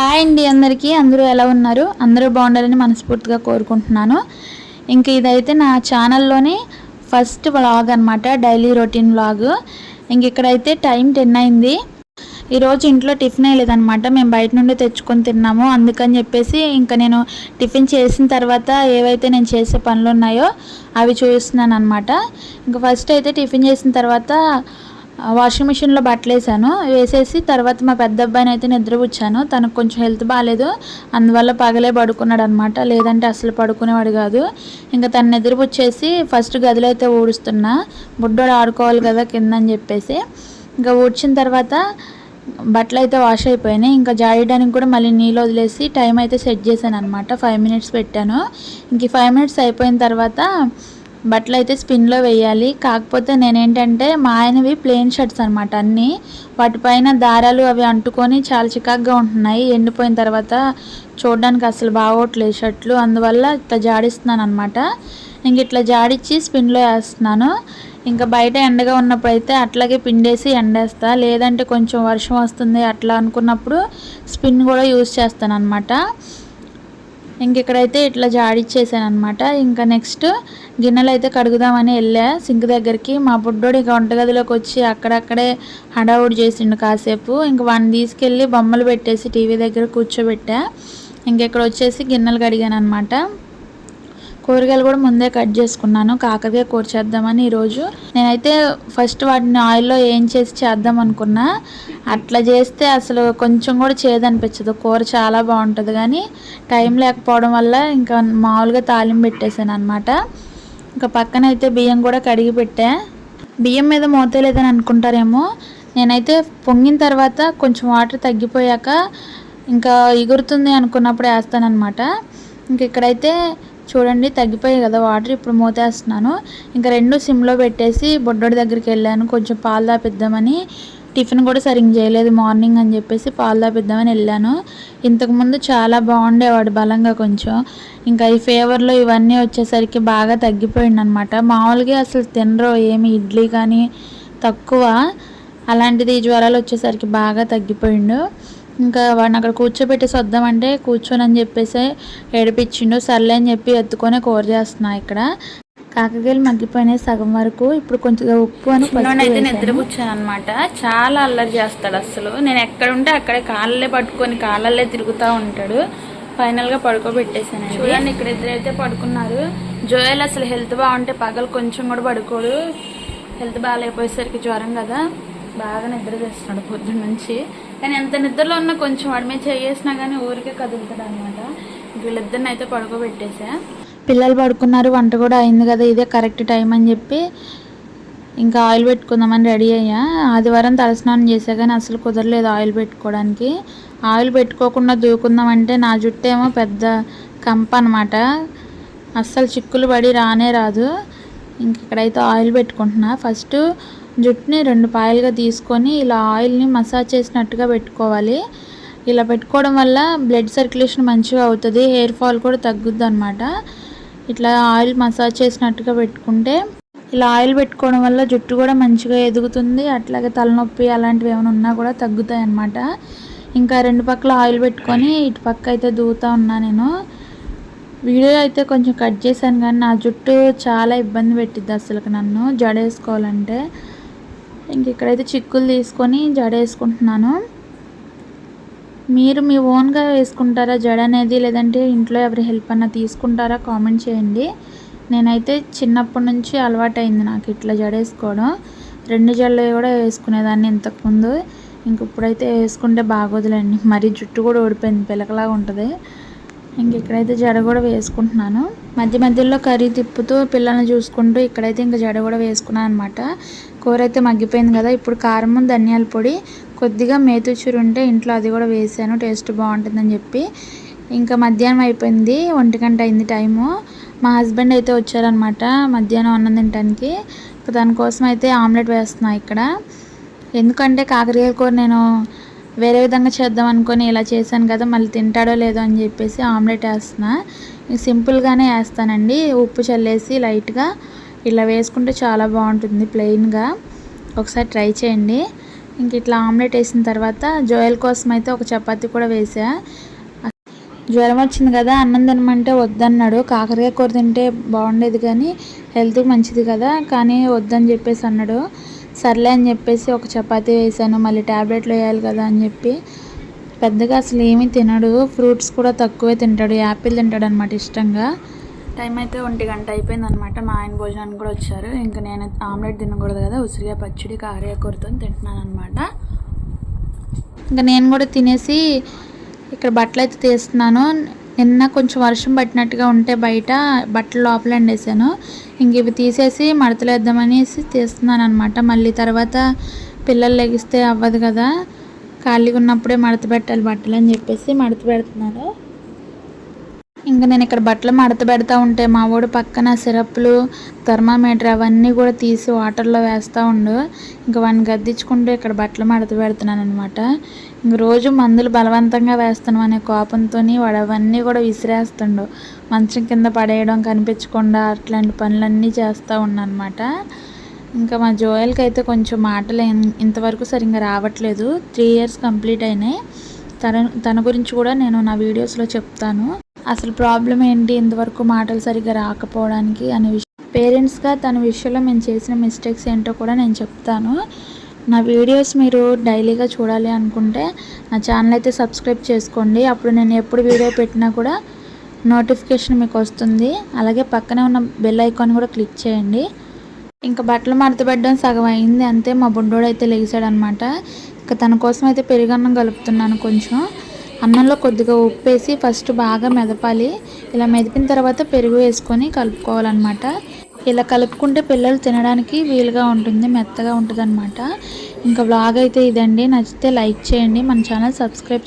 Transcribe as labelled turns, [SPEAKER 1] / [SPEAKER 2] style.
[SPEAKER 1] Hi అండి అందరికీ. అందరూ ఎలా ఉన్నారు? అందరూ బాగుండాలని మనస్ఫూర్తిగా కోరుకుంటున్నాను. ఇంక ఇదైతే నా ఛానల్లోని ఫస్ట్ వ్లాగ్ అనమాట డైలీ రొటీన్ వ్లాగ్ ఇంక ఇక్కడైతే టైం టెన్ అయింది. ఈరోజు ఇంట్లో టిఫిన్ వేయలేదనమాట మేము బయట నుండి తెచ్చుకొని తిన్నాము. అందుకని చెప్పేసి ఇంకా నేను టిఫిన్ చేసిన తర్వాత ఏవైతే నేను చేసే పనులు ఉన్నాయో అవి చూస్తున్నాను అనమాట ఇంకా ఫస్ట్ అయితే టిఫిన్ చేసిన తర్వాత వాషింగ్ మిషన్లో బట్టలు వేసాను. వేసేసి తర్వాత మా పెద్ద అబ్బాయిని అయితే నిద్రపుచ్చాను. తనకు కొంచెం హెల్త్ బాగాలేదు అందువల్ల పగలే పడుకున్నాడు అనమాట లేదంటే అసలు పడుకునేవాడు కాదు. ఇంకా తను నిద్రపుచ్చేసి ఫస్ట్ గదిలో అయితే ఊడుస్తున్నా. బుడ్డోడు ఆడుకోవాలి కదా కింద అని చెప్పేసి. ఇంకా ఊడ్చిన తర్వాత బట్టలు అయితే వాష్ అయిపోయినాయి. ఇంకా జాడడానికి కూడా మళ్ళీ నీళ్ళు వదిలేసి టైం అయితే సెట్ చేశాను అనమాట ఫైవ్ మినిట్స్ పెట్టాను. ఇంక ఫైవ్ మినిట్స్ అయిపోయిన తర్వాత బట్టలు అయితే స్పిన్లో వేయాలి. కాకపోతే నేనేంటంటే మా ఆయనవి ప్లెయిన్ షర్ట్స్ అనమాట అన్నీ. వాటిపైన దారాలు అవి అంటుకొని చాలా చికాగ్గా ఉంటున్నాయి. ఎండిపోయిన తర్వాత చూడడానికి అసలు బాగోట్లేదు షర్ట్లు. అందువల్ల ఇట్లా జాడిస్తున్నాను అనమాట ఇంక ఇట్లా జాడిచ్చి స్పిన్లో వేస్తున్నాను. ఇంకా బయట ఎండగా ఉన్నప్పుడు అయితే అట్లాగే పిండేసి ఎండేస్తా. లేదంటే కొంచెం వర్షం వస్తుంది అట్లా అనుకున్నప్పుడు స్పిన్ కూడా యూజ్ చేస్తాను అనమాట ఇంకెక్కడైతే ఇట్లా జాడిచ్చేసాను అనమాట ఇంకా నెక్స్ట్ గిన్నెలు అయితే కడుగుదామని వెళ్ళా సింక్ దగ్గరికి మా బుడ్డోడు ఇక వంటగదిలోకి వచ్చి అక్కడక్కడే హడావుడి చేసిండు కాసేపు. ఇంక వాడిని తీసుకెళ్ళి బొమ్మలు పెట్టేసి టీవీ దగ్గర కూర్చోబెట్టా. ఇంక ఇక్కడ వచ్చేసి గిన్నెలు కడిగాను అనమాట కూరగాయలు కూడా ముందే కట్ చేసుకున్నాను. కాకరకాయ కూర చేద్దామని ఈరోజు నేనైతే ఫస్ట్ వాటిని ఆయిల్లో ఏం చేసి చేద్దాం అనుకున్నా. అట్లా చేస్తే అసలు కొంచెం కూడా చేదనిపించదు. కూర చాలా బాగుంటుంది కానీ టైం లేకపోవడం వల్ల ఇంకా మామూలుగా తాలింపు పెట్టేశాను అనమాట ఇంకా పక్కన అయితే బియ్యం కూడా కడిగి పెట్టా. బియ్యం మీద మోతలేదని అనుకుంటారేమో. నేనైతే పొంగిన తర్వాత కొంచెం వాటర్ తగ్గిపోయాక ఇంకా ఎగురుతుంది అనుకున్నప్పుడు వేస్తానమాట ఇంక ఇక్కడైతే చూడండి తగ్గిపోయాయి కదా వాటర్ ఇప్పుడు మూతేస్తున్నాను. ఇంకా రెండు సిమ్లో పెట్టేసి బొడ్డోడి దగ్గరికి వెళ్ళాను. కొంచెం పాలు దాపిద్దామని టిఫిన్ కూడా సరిగ్గా చేయలేదు మార్నింగ్ అని చెప్పేసి పాలు దాపిద్దామని వెళ్ళాను. ఇంతకుముందు చాలా బాగుండేవాడు బలంగా కొంచెం. ఇంకా ఈ ఫేవర్లో ఇవన్నీ వచ్చేసరికి బాగా తగ్గిపోయింది అనమాట మామూలుగా అసలు తినరు ఏమి ఇడ్లీ కానీ తక్కువ. అలాంటిది ఈ జ్వరాలు వచ్చేసరికి బాగా తగ్గిపోయిండు. ఇంకా వాడిని అక్కడ కూర్చోబెట్టేసి వద్దామంటే కూర్చొని అని చెప్పేసి ఏడిపించిండు. సర్లే అని చెప్పి ఎత్తుకొని కూర చేస్తున్నా ఇక్కడ. కాకరకాయలు మగ్గిపోయినాయి సగం వరకు. ఇప్పుడు కొంచెం ఉప్పు అని అయితే నిద్రపుచ్చాను అనమాట చాలా అల్లరి చేస్తాడు అసలు నేను ఎక్కడ ఉంటే అక్కడే కాళ్ళే పట్టుకొని కాళ్ళల్లే తిరుగుతూ ఉంటాడు. ఫైనల్గా పడుకోబెట్టేశాను చూడండి ఇక్కడ ఇద్దరైతే పడుకున్నారు. జోయల్ అసలు హెల్త్ బాగుంటే పగలు కొంచెం కూడా పడుకోడు. హెల్త్ బాగాలేకపోయేసరికి జ్వరం కదా. బాగా నిద్ర చేస్తున్నాడు పొద్దున్న నుంచి కానీ ఎంత నిద్రలో ఉన్నా కొంచెం వాడి మీద చేసినా కానీ ఊరికే కదులుతాడు అనమాట వీళ్ళిద్దరిని అయితే పడుకోబెట్టేసా. పిల్లలు పడుకున్నారు వంట కూడా అయింది కదా ఇదే కరెక్ట్ టైం అని చెప్పి ఇంకా ఆయిల్ పెట్టుకుందామని రెడీ అయ్యా. ఆదివారం తలస్నానం చేసా కానీ అసలు కుదరలేదు ఆయిల్ పెట్టుకోవడానికి. ఆయిల్ పెట్టుకోకుండా దూకుందామంటే నా జుట్టు ఏమో పెద్ద కంప అనమాట అస్సలు చిక్కులు పడి రానే రాదు. ఇంక ఇక్కడైతే ఆయిల్ పెట్టుకుంటున్నా. ఫస్ట్ జుట్టుని రెండు పాయలుగా తీసుకొని ఇలా ఆయిల్ని మసాజ్ చేసినట్టుగా పెట్టుకోవాలి. ఇలా పెట్టుకోవడం వల్ల బ్లడ్ సర్క్యులేషన్ మంచిగా అవుతుంది హెయిర్ ఫాల్ కూడా తగ్గుద్ది అనమాట ఇట్లా ఆయిల్ మసాజ్ చేసినట్టుగా పెట్టుకుంటే ఇలా ఆయిల్ పెట్టుకోవడం వల్ల జుట్టు కూడా మంచిగా ఎదుగుతుంది అట్లాగే తలనొప్పి అలాంటివి ఏమైనా ఉన్నా కూడా తగ్గుతాయి అన్నమాట ఇంకా రెండు పక్కల ఆయిల్ పెట్టుకొని ఇటు పక్క అయితే దూతా ఉన్నా నేను. వీడియో అయితే కొంచెం కట్ చేశాను కానీ నా జుట్టు చాలా ఇబ్బంది పెట్టిద్ది అసలు నన్ను జడేసుకోవాలంటే. ఇంక ఇక్కడైతే చిక్కులు తీసుకొని జడ వేసుకుంటున్నాను. మీరు మీ ఓన్గా వేసుకుంటారా జడ అనేది లేదంటే ఇంట్లో ఎవరి హెల్ప్ అన్నా తీసుకుంటారా కామెంట్ చేయండి. నేనైతే చిన్నప్పటి నుంచి అలవాటైంది నాకు ఇట్లా జడ వేసుకోవడం. రెండు జడలు కూడా వేసుకునేదాన్ని ఇంతకుముందు. ఇంక ఇప్పుడైతే వేసుకుంటే బాగోదులేండి. మరి జుట్టు కూడా ఓడిపోయింది పిలకలాగా ఉంటుంది. ఇంక ఇక్కడైతే జడ కూడా వేసుకుంటున్నాను. మధ్య మధ్యలో కర్రీ తిప్పుతూ పిల్లల్ని చూసుకుంటూ ఇక్కడైతే ఇంకా జడ కూడా వేసుకున్నాను అనమాట కూర అయితే మగ్గిపోయింది కదా ఇప్పుడు కారం ధనియాల పొడి కొద్దిగా మేతుచూరు ఉంటే ఇంట్లో అది కూడా వేసాను టేస్ట్ బాగుంటుందని చెప్పి. ఇంకా మధ్యాహ్నం అయిపోయింది ఒంటి గంట అయింది టైము. మా హస్బెండ్ అయితే వచ్చారనమాట మధ్యాహ్నం అన్నం తినడానికి దానికోసం అయితే ఆమ్లెట్ వేస్తున్నా ఇక్కడ. ఎందుకంటే కాకరకాయ కూర నేను వేరే విధంగా చేద్దాం అనుకొని ఇలా చేశాను కదా మళ్ళీ తింటాడో లేదో అని చెప్పేసి ఆమ్లెట్ వేస్తున్నా. సింపుల్గానే వేస్తానండి. ఉప్పు చల్లేసి లైట్గా ఇలా వేసుకుంటే చాలా బాగుంటుంది ప్లెయిన్గా. ఒకసారి ట్రై చేయండి. ఇంక ఇట్లా ఆమ్లెట్ వేసిన తర్వాత జోయల్ కోసం అయితే ఒక చపాతి కూడా వేసా. జ్వరం వచ్చింది కదా అన్నం తినమంటే వద్దన్నాడు. కాకరకాయ కూర తింటే బాగుండేది కానీ హెల్త్కి మంచిది కదా కానీ వద్దని చెప్పేసి అన్నాడు. సర్లే అని చెప్పేసి ఒక చపాతీ వేసాను. మళ్ళీ ట్యాబ్లెట్లు వేయాలి కదా అని చెప్పి పెద్దగా అసలు ఏమీ తినడు. ఫ్రూట్స్ కూడా తక్కువే తింటాడు. యాపిల్ తింటాడు అనమాట ఇష్టంగా. టైం అయితే ఒంటి గంట అయిపోయింది అనమాట మా ఆయన భోజనానికి కూడా వచ్చారు. ఇంకా నేను ఆమ్లెట్ తినకూడదు కదా ఉసిరిగా పచ్చడి కారేకూరతో తింటున్నాను అనమాట ఇంకా నేను కూడా తినేసి ఇక్కడ బట్టలు అయితే తీస్తున్నాను. నిన్న కొంచెం వర్షం పట్టినట్టుగా ఉంటే బయట బట్టలు లోపల ఎండేసాను ఇంక ఇవి తీసేసి మడతలు వేద్దామనేసి తీస్తున్నాను అనమాట మళ్ళీ తర్వాత పిల్లలు లెగిస్తే అవ్వదు కదా. ఖాళీగా ఉన్నప్పుడే మడత పెట్టాలి బట్టలు అని చెప్పేసి మడత పెడుతున్నాను. ఇంకా నేను ఇక్కడ బట్టలు మడత పెడతా ఉంటే మా వాడు పక్కన సిరప్లు థర్మామీటర్ అవన్నీ కూడా తీసి వాటర్లో వేస్తూ ఉండు. ఇంకా వాడిని గద్దించుకుంటూ ఇక్కడ బట్టలు మడత పెడుతున్నాను అనమాట ఇంక రోజు మందులు బలవంతంగా వేస్తాను అనే కోపంతో వాడు అవన్నీ కూడా విసిరేస్తుండు. మంచం కింద పడేయడం కనిపించకుండా అట్లాంటి పనులన్నీ చేస్తూ ఉన్నానమాట ఇంకా మా జోయల్కి అయితే కొంచెం మాటలు ఇంతవరకు సరిగ్గా రావట్లేదు. త్రీ ఇయర్స్ కంప్లీట్ అయినాయి. తన తన గురించి కూడా నేను నా వీడియోస్లో చెప్తాను. అసలు ప్రాబ్లం ఏంటి? ఇంతవరకు మాటలు సరిగ్గా రాకపోవడానికి అనే విషయం. పేరెంట్స్గా తన విషయంలో మేము చేసిన మిస్టేక్స్ ఏంటో కూడా నేను చెప్తాను. నా వీడియోస్ మీరు డైలీగా చూడాలి అనుకుంటే నా ఛానల్ అయితే సబ్స్క్రైబ్ చేసుకోండి. అప్పుడు నేను ఎప్పుడు వీడియో పెట్టినా కూడా నోటిఫికేషన్ మీకు వస్తుంది. అలాగే పక్కనే ఉన్న బెల్ ఐకాన్ కూడా క్లిక్ చేయండి. ఇంకా బట్టలు మడతపెట్టడం సగం అయింది. అంతే మా బుడ్డోడు అయితే లెగిసాడనమాట ఇంకా తన కోసం అయితే పెరుగన్నం కలుపుతున్నాను కొంచెం. అన్నంలో కొద్దిగా ఉప్పు వేసి ఫస్ట్ బాగా మెదపాలి. ఇలా మెదిపిన తర్వాత పెరుగు వేసుకొని కలుపుకోవాలన్నమాట. ఇలా కలుపుకుంటే పిల్లలు తినడానికి వీలుగా ఉంటుంది మెత్తగా ఉంటుంది అనమాట ఇంకా బ్లాగ్ అయితే ఇదండి. నచ్చితే లైక్ చేయండి. మన ఛానల్ సబ్స్క్రైబ్